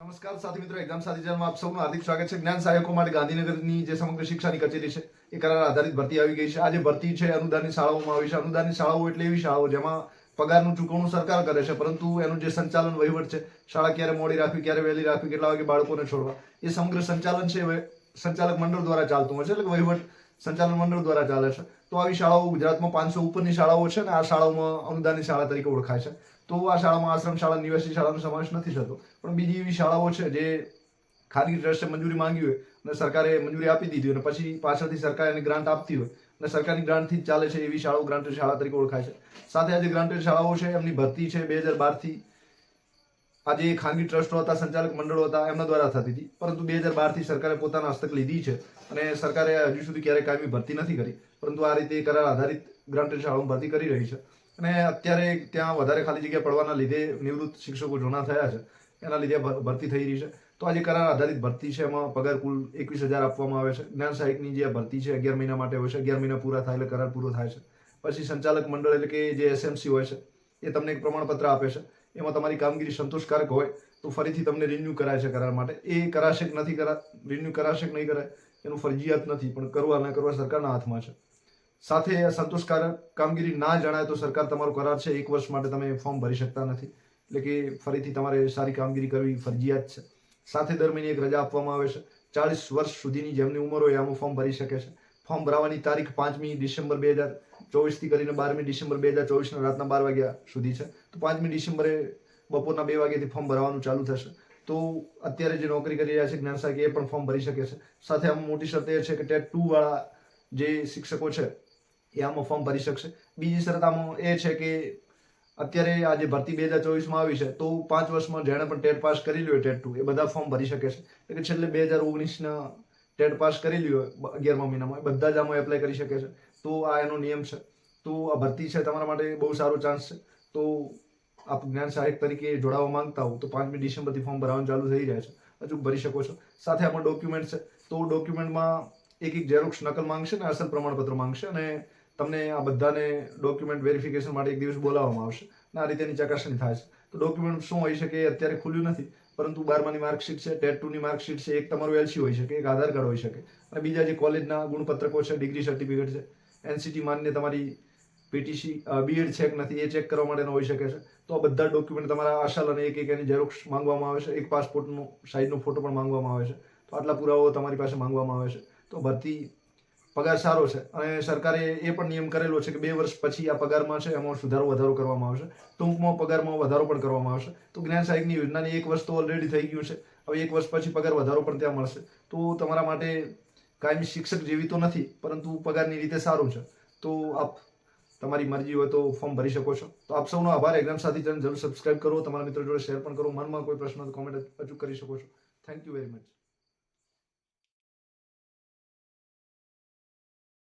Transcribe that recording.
નમસ્કાર સાથી મિત્રો એક્ઝામ સાથી ચેનલમાં આપ સૌનું હાર્દિક સ્વાગત છે. જ્ઞાન સહાયકો માટે ગાંધીનગરની જે સમગ્ર શિક્ષાની કચેરી છે, એ કરાર આધારિત ભરતી આવી ગઈ છે. આજે ભરતી છે, અનુદાનની શાળાઓમાં આવી છે. અનુદાનની શાળાઓ એટલે એવી શાળાઓ જેમાં પગારનું ચૂકવણું સરકાર કરે છે, પરંતુ એનું જે સંચાલન વહીવટ છે, શાળા ક્યારે મોડી રાખવી, ક્યારે વહેલી રાખવી, કેટલા વાગે બાળકોને છોડવા, એ સમગ્ર સંચાલન છે સંચાલક મંડળ દ્વારા ચાલતું હોય છે. એટલે વહીવટ સંચાલન મંડળ દ્વારા ચાલે છે. તો આવી શાળાઓ ગુજરાતમાં પાંચસો ઉપરની શાળાઓ છે ને આ શાળાઓમાં અનુદાનની શાળા તરીકે ઓળખાય છે. તો આ શાળામાં આશ્રમ શાળા, નિવાસી શાળાનો સમાવેશ નથી થતો. પણ બીજી એવી શાળાઓ છે જે ખાનગી ટ્રસ્ટે મંજૂરી માંગી હોય અને સરકારે મંજૂરી આપી દીધી અને પછી પાછળથી સરકાર એને ગ્રાન્ટ આપતી હોય અને સરકારની ગ્રાન્ટથી જ ચાલે છે એવી શાળાઓ ગ્રાન્ટેડ શાળા તરીકે ઓળખાય છે. સાથે આ જે ગ્રાન્ટેડ શાળાઓ છે એમની ભરતી છે બે હજાર બારથી આ જે ખાનગી ટ્રસ્ટો હતા, સંચાલક મંડળો હતા, એમના દ્વારા થતી હતી. પરંતુ બે હજાર બારથી સરકારે પોતાના હસ્તક લીધી છે અને સરકારે હજુ સુધી ક્યારેય કાયમી ભરતી નથી કરી. પરંતુ આ રીતે કરાર આધારિત ગ્રાન્ટેડ શાળાઓમાં ભરતી કરી રહી છે. અને અત્યારે ત્યાં વધારે ખાલી જગ્યા પડવાના લીધે નિવૃત્ત શિક્ષકો જૂના થયા છે. એના લીધે ભરતી થઈ રહી છે. તો આ જે કરાર આધારિત ભરતી છે. એમાં પગાર કુલ એકવીસ હજાર આપવામાં આવે છે. જ્ઞાન સહાયકની જે ભરતી છે, અગિયાર મહિના માટે હોય છે. અગિયાર મહિના પૂરા થાય એટલે કરાર પૂરો થાય છે. પછી સંચાલક મંડળ એટલે કે જે એસએમસી હોય છે, એ તમને એક પ્રમાણપત્ર આપે છે. એમાં તમારી કામગીરી સંતોષકારક હોય, તો ફરીથી તમને રિન્યુ કરાય છે કરાર માટે. એ કરાશે કે નથી કરા રિન્યુ કરાશે કે નહીં કરાય, એનું ફરજિયાત નથી, પણ કરવા ના કરવા સરકારના હાથમાં છે. સાથે સંતોષકારક કામગીરી ના જણાય તો સરકાર તમારો કરાર છે, એક વર્ષ માટે તમે ફોર્મ ભરી શકતા નથી. એટલે કે ફરીથી તમારે સારી કામગીરી કરવી ફરજિયાત છે. સાથે દર મહિને એક રજા આપવામાં આવે છે. ચાળીસ વર્ષ સુધીની જેમની ઉંમર હોય, આમાં ફોર્મ ભરી શકે છે. ફોર્મ ભરાવાની તારીખ પાંચમી ડિસેમ્બર બે હજાર ચોવીસથી કરીને બારમી ડિસેમ્બર બે હજાર ચોવીસના રાતના બાર વાગ્યા સુધી છે. તો પાંચમી ડિસેમ્બરે બપોરના બે વાગ્યાથી ફોર્મ ભરવાનું ચાલુ થશે. તો અત્યારે જે નોકરી કરી રહ્યા છે જ્ઞાન શાખી એ પણ ફોર્મ ભરી શકે છે. સાથે આમાં મોટી શરત એ છે કે ટેટ ટુ વાળા જે શિક્ષકો છે, એ આમાં ફોર્મ ભરી શકશે. બીજી શરત આમાં એ છે કે અત્યારે આ જે ભરતી બે હજાર ચોવીસમાં આવી છે, તો પાંચ વર્ષમાં જેણે પણ ટેટ પાસ કરી લ્યો ટેટ ટુ, એ બધા ફોર્મ ભરી શકે છે. એટલે છેલ્લે બે હજાર ઓગણીસના ટેટ પાસ કરી હોય અગિયારમા મહિનામાં. બધા જ આમાં એપ્લાય કરી શકે છે. તો આ એનો નિયમ છે. તો આ ભરતી છે તમારા માટે બહુ સારો ચાન્સ છે. તો આપ જ્ઞાન સહાયક તરીકે જોડાવા માંગતા હો તો પાંચમી ડિસેમ્બરથી ફોર્મ ભરાવાનું ચાલુ થઈ જાય છે. હજુ ભરી શકો છો. સાથે આમાં ડોક્યુમેન્ટ છે. તો ડોક્યુમેન્ટમાં એક એક ઝેરોક્ષ નકલ માંગશે ને અસલ પ્રમાણપત્ર માંગશે અને તમને આ બધાને ડોક્યુમેન્ટ વેરિફિકેશન માટે એક દિવસ બોલાવવામાં આવશે. અને આ રીતે એની ચકાસણી થાય છે. તો ડોક્યુમેન્ટ શું હોઈ શકે અત્યારે ખુલ્યું નથી. પરંતુ બારમાની માર્કશીટ છે, ટેટ ટુની માર્કશીટ છે, એક તમારું એલસી હોઈ શકે, એક આધાર કાર્ડ હોઈ શકે. અને બીજા જે કોલેજના ગુણપત્રકો છે, ડિગ્રી સર્ટિફિકેટ છે. એનસીટી માન્ય તમારી પીટીસી બીએડ છે કે નથી, એ ચેક કરવા માટેનો હોઈ શકે છે. તો આ બધા ડોક્યુમેન્ટ તમારા આશાલ અને એક એક એની ઝેરોક્ષ માંગવામાં આવે છે. એક પાસપોર્ટનો સાઇઝનો ફોટો પણ માંગવામાં આવે છે. તો આટલા પુરાવાઓ તમારી પાસે માંગવામાં આવે છે. તો ભરતી પગાર સારો છે. અને સરકારે એ પણ નિયમ કરેલો છે કે બે વર્ષ પછી આ પગારમાં છે એમાં સુધારો વધારો કરવામાં આવશે. ટૂંકમાં પગારમાં વધારો પણ કરવામાં આવશે. તો જ્ઞાન સહાયકની યોજનાની એક વર્ષ તો ઓલરેડી થઈ ગયું છે. હવે એક વર્ષ પછી પગાર વધારો પણ ત્યાં મળશે. તો તમારા માટે કાયમી શિક્ષક જેવી તો નથી, પરંતુ પગારની રીતે સારું છે. તો આપ તમારી મરજી હોય તો ફોર્મ ભરી શકો છો. તો આપ સૌનો આભાર. એક્ઝામ સાથી ચેનલ જરૂર સબસ્ક્રાઇબ કરો. તમારા મિત્રો જોડે શેર પણ કરો. મનમાં કોઈ પ્રશ્ન તો કોમેન્ટ અચૂક કરી શકો છો. Thank you very much